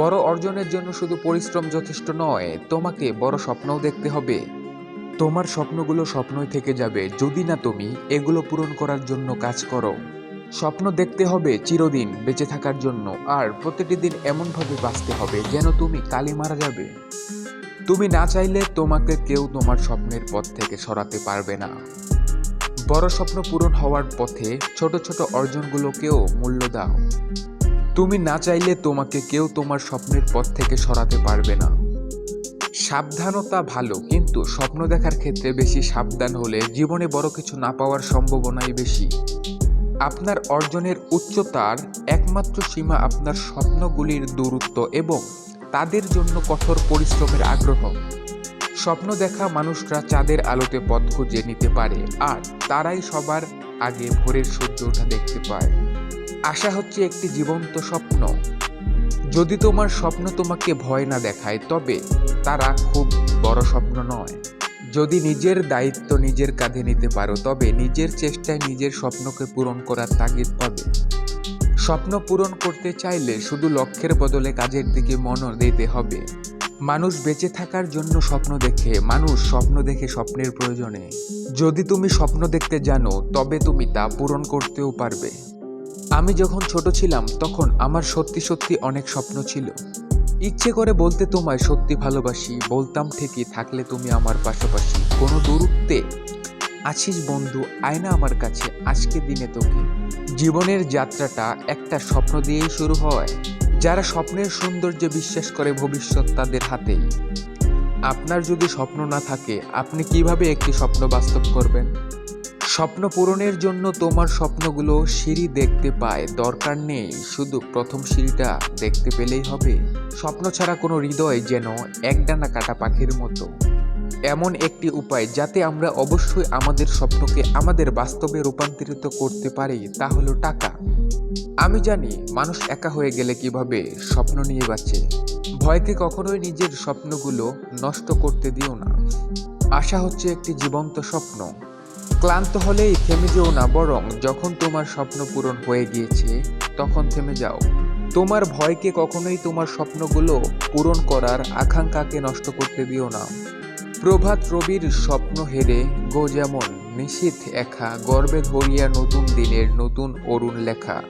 বড় অর্জনের জন্য শুধু পরিশ্রম যথেষ্ট নয়, তোমাকে বড় স্বপ্নও দেখতে হবে। তোমার স্বপ্নগুলো স্বপ্নই থেকে যাবে, যদি না তুমি এগুলো পূরণ করার জন্য কাজ করো। স্বপ্ন দেখতে হবে চিরদিন বেঁচে থাকার জন্য, আর প্রতিটি দিন এমনভাবে বাঁচতে হবে যেন তুমি কালি মারা যাবে। তুমি না চাইলে তোমাকে কেউ তোমার স্বপ্নের পথ থেকে সরাতে পারবে না। বড় স্বপ্ন পূরণ হওয়ার পথে ছোট ছোট অর্জনগুলোকেও মূল্য দাও। তুমি না চাইলে তোমাকে কেউ তোমার স্বপ্নের পথ থেকে সরাতে পারবে না। সাবধানতা ভালো, কিন্তু স্বপ্ন দেখার ক্ষেত্রে বেশি সাবধান হলে জীবনে বড় কিছু না পাওয়ার সম্ভাবনাই বেশি। আপনার অর্জনের উচ্চতার একমাত্র সীমা আপনার স্বপ্নগুলির দূরত্ব এবং তাদের জন্য কঠোর পরিশ্রমের আগ্রহ। স্বপ্ন দেখা মানুষরা চাঁদের আলোতে পথ খুঁজে নিতে পারে, আর তারাই সবার আগে ভোরের সূর্য ওঠা দেখতে পায়। আশা হচ্ছে একটি জীবন্ত স্বপ্ন। যদি তোমার স্বপ্ন তোমাকে ভয় না দেখায়, তবে তারা খুব বড় স্বপ্ন নয়। যদি নিজের দায়িত্ব নিজের কাঁধে নিতে পারো, তবে নিজের চেষ্টায় নিজের স্বপ্নকে পূরণ করার তাগিদ পাবে। স্বপ্ন পূরণ করতে চাইলে শুধু লক্ষ্যের বদলে কাজের দিকে মন দিতে হবে। মানুষ বেঁচে থাকার জন্য স্বপ্ন দেখে, মানুষ স্বপ্ন দেখে স্বপ্নের প্রয়োজনে। যদি তুমি স্বপ্ন দেখতে জানো, তবে তুমি তা পূরণ করতেও পারবে। আমি যখন ছোট ছিলাম, তখন আমার সত্যি সত্যি অনেক স্বপ্ন ছিল। ইচ্ছে করে বলতে তোমায় সত্যি ভালোবাসি, বলতাম ঠিকই থাকলে তুমি আমার পাশাপাশি। কোনো দূরত্বে আছিস বন্ধু, আয়না আমার কাছে, আজকে দিনে তোকে। জীবনের যাত্রাটা একটা স্বপ্ন দিয়েই শুরু হয়। যারা স্বপ্নের সৌন্দর্যে বিশ্বাস করে ভবিষ্যৎ তাদের হাতেই। আপনার যদি স্বপ্ন না থাকে, আপনি কীভাবে একটি স্বপ্ন বাস্তব করবেন? স্বপ্ন পূরণের জন্য তোমার স্বপ্নগুলো সিঁড়ি দেখতে পায়। দরকার নেই, শুধু প্রথম সিঁড়িটা দেখতে পেলেই হবে। স্বপ্ন ছাড়া কোনো হৃদয় যেন একডানা কাটা পাখির মতো। এমন একটি উপায় যাতে আমরা অবশ্যই আমাদের স্বপ্নকে আমাদের বাস্তবে রূপান্তরিত করতে পারি, তা হলো টাকা। আমি জানি মানুষ একা হয়ে গেলে কীভাবে স্বপ্ন নিয়ে বাঁচে। ভয়কে কখনোই নিজের স্বপ্নগুলো নষ্ট করতে দিও না। আশা হচ্ছে একটি জীবন্ত স্বপ্ন। ক্লান্ত হলেই থেমে যেও না, বরং যখন তোমার স্বপ্ন পূরণ হয়ে গিয়েছে, তখন থেমে যাও। তোমার ভয়কে কখনোই তোমার স্বপ্নগুলো পূরণ করার আকাঙ্ক্ষাকে নষ্ট করতে দিও না। প্রভাত রবির স্বপ্ন হেরে গো যেমন নিশীথ একা গর্বে ধরিয়া নতুন দিনের নতুন অরুণ লেখা।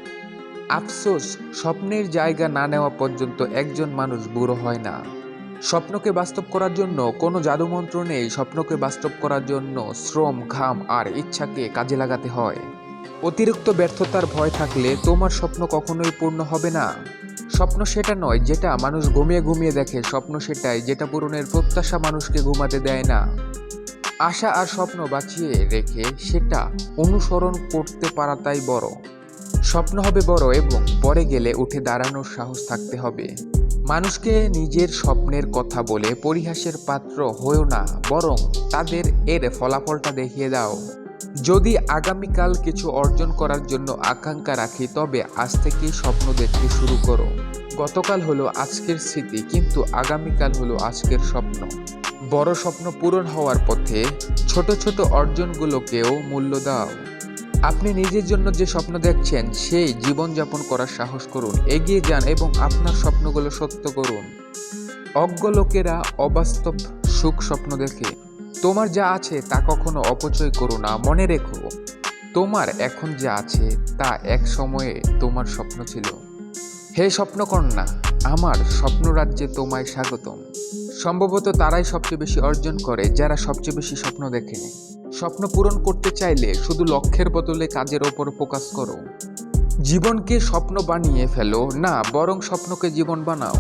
আফসোস, স্বপ্নের জায়গা না নেওয়া পর্যন্ত একজন মানুষ বুড়ো হয় না। স্বপ্নকে বাস্তব করার জন্য কোনো জাদুমন্ত্র নেই, স্বপ্নকে বাস্তব করার জন্য শ্রম, ঘাম আর ইচ্ছাকে কাজে লাগাতে হয়। অতিরিক্ত ব্যর্থতার ভয় থাকলে তোমার স্বপ্ন কখনোই পূর্ণ হবে না। স্বপ্ন সেটা নয় যেটা মানুষ ঘুমিয়ে ঘুমিয়ে দেখে, স্বপ্ন সেটাই যেটা পূরণের প্রত্যাশা মানুষকে ঘুমাতে দেয় না। আশা আর স্বপ্ন বাঁচিয়ে রেখে সেটা অনুসরণ করতে পারাটাই বড়। স্বপ্ন হবে বড় এবং পরে গেলে উঠে দাঁড়ানোর সাহস থাকতে হবে। মানুষকে নিজের স্বপ্নের কথা বলে পরিহাসের পাত্র হয়েও না, বরং তাদের এর ফলাফলটা দেখিয়ে দাও। যদি আগামীকাল কিছু অর্জন করার জন্য আকাঙ্ক্ষা রাখি, তবে আজ থেকেই স্বপ্ন দেখতে শুরু করো। গতকাল হলো আজকের স্মৃতি, কিন্তু আগামীকাল হলো আজকের স্বপ্ন। বড় স্বপ্ন পূরণ হওয়ার পথে ছোট ছোট অর্জনগুলোকেও মূল্য দাও। আপনি নিজের জন্য যে স্বপ্ন দেখছেন, সেই জীবনযাপন করার সাহস করুন, এগিয়ে যান এবং আপনার স্বপ্নগুলো সত্য করুন। অজ্ঞ লোকেরা অবাস্তব সুখ স্বপ্ন দেখে। তোমার যা আছে, তা কখনো অপচয় করো না, মনে রেখো। তোমার এখন যা আছে, তা এক সময়ে তোমার স্বপ্ন ছিল। হে স্বপ্নকন্যা, আমার স্বপ্ন রাজ্যে তোমায় স্বাগতম। সম্ভবত তারাই সবচেয়ে বেশি অর্জন করে, যারা সবচেয়ে বেশি স্বপ্ন দেখে। স্বপ্ন পূরণ করতে চাইলে শুধু লক্ষ্যের বদলে কাজের ওপর ফোকাস করো। জীবনকে স্বপ্ন বানিয়ে ফেলো, না, বরং স্বপ্নকে জীবন বানাও।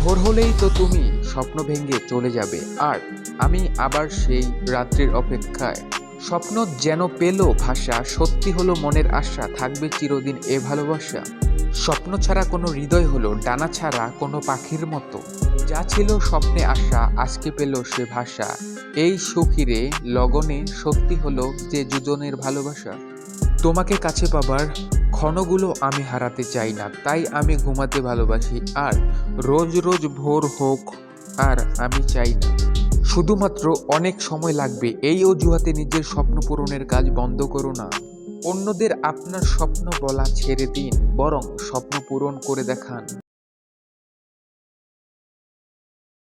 ভোর হলেই তো তুমি স্বপ্ন ভেঙে চলে যাবে। আর আমি আবার সেই রাত্রির অপেক্ষায়। স্বপ্ন যেন পেল ভাষা, সত্যি হলো মনের আশা, থাকবে চিরদিন এ ভালোবাসা। স্বপ্ন ছাড়া কোনো হৃদয় হলো, ডানা ছাড়া কোনো পাখির মতো। যা ছিল স্বপ্নে আসা, আজকে পেল সে ভাষা। এই সুখিরে লগনে সত্যি হলো যে দুজনের ভালোবাসা। তোমাকে কাছে পাবার ক্ষণগুলো আমি হারাতে চাই না, তাই আমি ঘুমাতে ভালোবাসি, আর রোজ রোজ ভোর হোক আর আমি চাই না। শুধুমাত্র অনেক সময় লাগবে, এই অজুহাতে নিজের স্বপ্ন পূরণের কাজ বন্ধ করো না। অন্যদের আপনার স্বপ্ন বলা ছেড়ে দিন, বরং স্বপ্ন পূরণ করে দেখান।